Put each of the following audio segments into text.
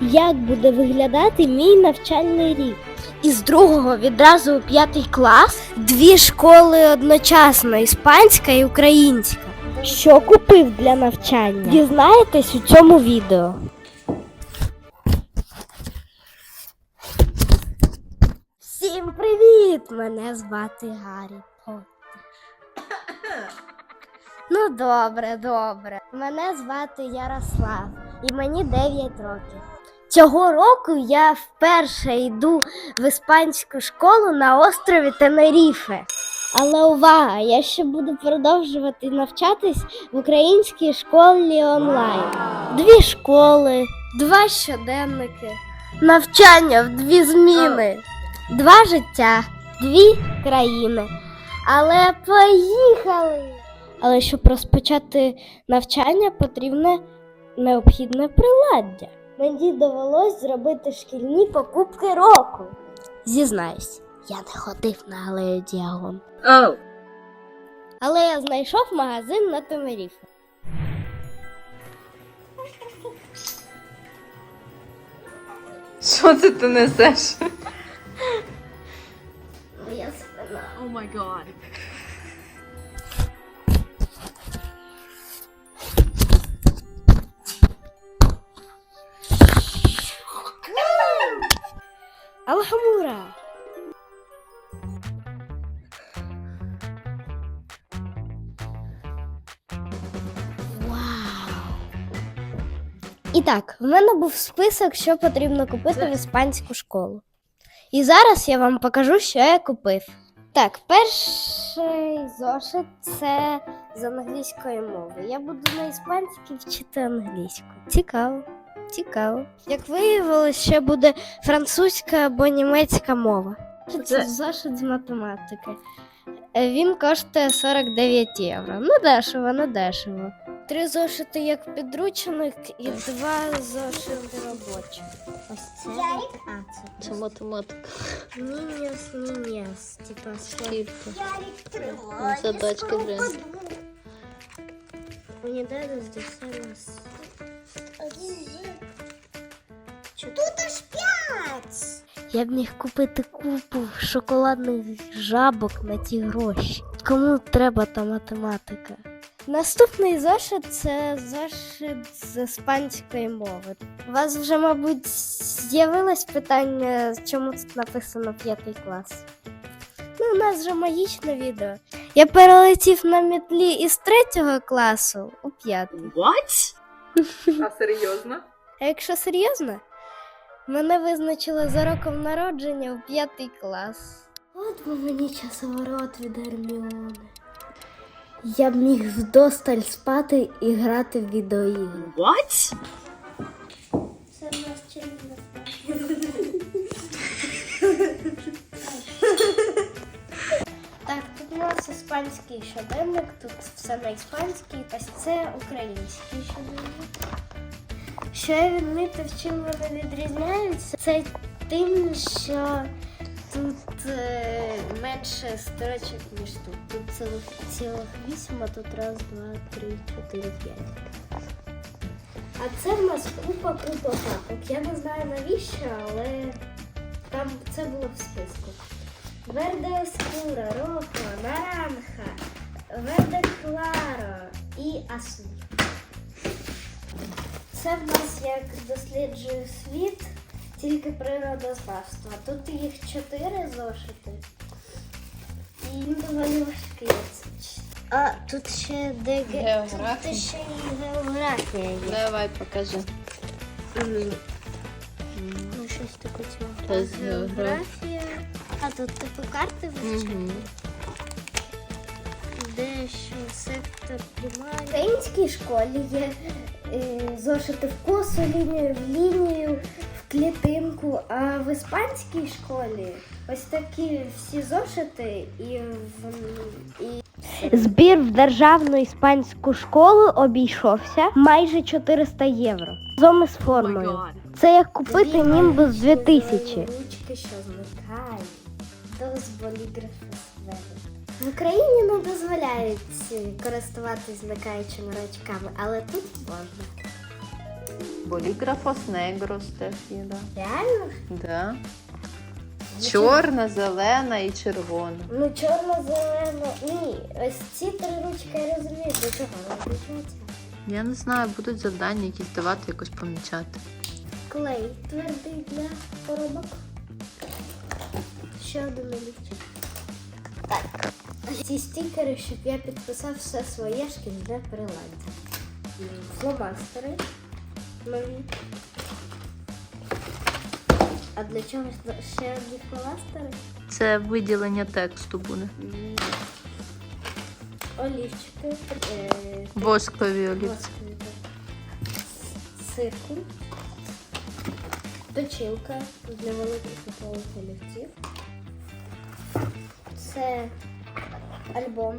як буде виглядати мій навчальний рік. Із другого відразу у п'ятий клас дві школи одночасно іспанська і українська. Що купив для навчання? Дізнаєтесь у цьому відео. Всім привіт! Мене звати Гаррі Поттер. Ну, добре, добре. Мене звати Ярослав і мені 9 років. Цього року я вперше йду в іспанську школу на острові Тенеріфе. Але увага! Я ще буду продовжувати навчатись в українській школі онлайн. Дві школи, два щоденники, навчання в дві зміни, два життя, дві країни. Але поїхали! Але щоб розпочати навчання, потрібне необхідне приладдя. Мені довелось зробити шкільні покупки року. Зізнаюсь, я не ходив на алею Діагон. Oh. Але я знайшов магазин на Тенеріфе. Що це ти несеш? Моя спина. О май гад. Алхамура! І так, в мене був список, що потрібно купити в іспанську школу. І зараз я вам покажу, що я купив. Так, перший зошит це з англійської мови. Я буду на іспанській вчити англійську. Цікаво. Цікаво. Як виявилось, ще буде французька або німецька мова. Це Це- зошит з математики. Е, Він коштує 49 євро. Ну, дешево, не дешево. Три зошити як підручник і два зошити робочі. Ось це. А, Це математика. Мініс, мініс. Типа Скільки? Задачки вже. Унidades de cenas. Я б міг купити купу шоколадних жабок на ті гроші. Кому треба та математика? Наступний зошит це зошит з іспанської мови. У вас вже, мабуть, з'явилось питання, чому тут написано п'ятий клас. Ну, у нас вже магічне відео. Я перелетів на мітлі із третього класу у п'ятий. What? А серйозно? А якщо серйозно, мене визначили за роком народження в п'ятий клас. От би мені часоворот від Герміони. Я б міг вдосталь спати і грати в відеоігри. What? Це в нас. Так, тут у нас іспанський щоденник, тут все на іспанській, ось це український щоденник. Що я відмітив, чим вони відрізняються, це тим, що тут е, менше строчок, ніж тут. Тут цілих, цілих вісім, а тут раз, два, три, чотири, п'ять. А це в нас купа купа папок. Я не знаю навіщо, але там це було в списку. Верде Оскура, Рохо, Наранха, Верде Кларо і Асур. Це в нас як досліджує світ, тільки природознавство. Тут їх чотири зошити. І він доволі важкий. А тут ще де Географія. Тут ще і географія є. Давай покажи. Ну, щось таке цього. Географія. А тут типу карти вивчити. Угу. Де що сектор приймає. В українській школі є зошити в косу лінію, в лінію, в клітинку, а в іспанській школі ось такі всі зошити і в і Збір в державну іспанську школу обійшовся майже 400 євро. Разом із формою. Це як купити німбус 2000. Ручки, що. Dos bolígrafos В Україні не дозволяють е, користуватись зникаючими ручками, але тут можна. Боліграфос негрос теж є, да. Реально? Да. Чорна, зелена і червона. Ну, чорно-зелено. Ні, ось ці три ручки я розумію, до чого вони включаються. Я не знаю, будуть завдання якісь давати, якось помічати. Клей твердий для коробок. Ще один олівчик. Так. Ці стікери, щоб я підписав все своє шкільне приладдя. Фломастери. А для чого ще одні фломастери? Це виділення тексту буде. Олівчики. Е, Воскові олівці. Циркуль. Точилка для великих теплових олівців. Це альбом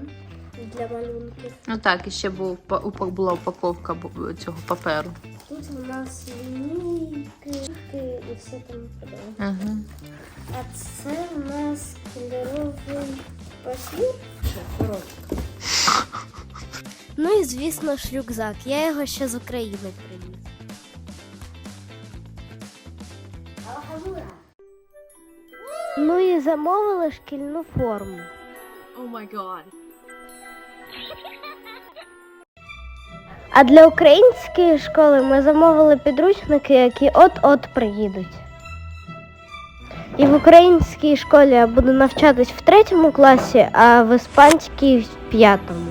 для малюнків. Ну так, і ще був була упаковка цього паперу. Тут у нас лінійки і все там подобне. Ага. А це у нас кольоровий папір. Ну і звісно ж рюкзак. Я його ще з України приніс. Ну і замовили шкільну форму. О май гад. А для української школи ми замовили підручники, які от-от приїдуть. І в українській школі я буду навчатись в третьому класі, а в іспанській в п'ятому.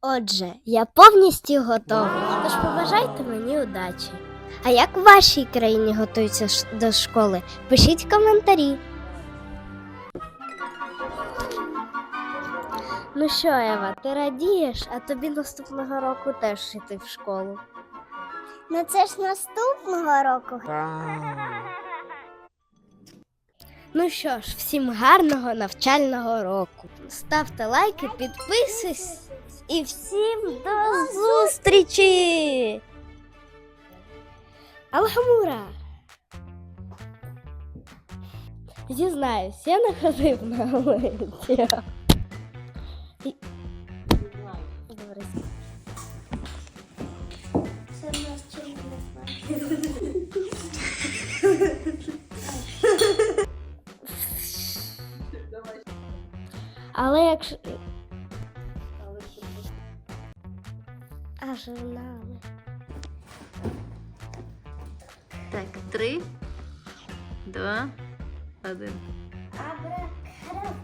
Отже, я повністю готова. Тож побажайте мені удачі. А як в вашій країні готуються до школи? Пишіть коментарі. Ну що, Ева, ти радієш, а тобі наступного року теж йти в школу. Ну це ж наступного року. Ну що ж, всім гарного навчального року. Ставте лайки, підписуйтесь і всім до зустрічі! Алхамура! Зізнаюсь, я не ходив на вулиці. Але якщо. А. Так, три, два, один. Абракадабра.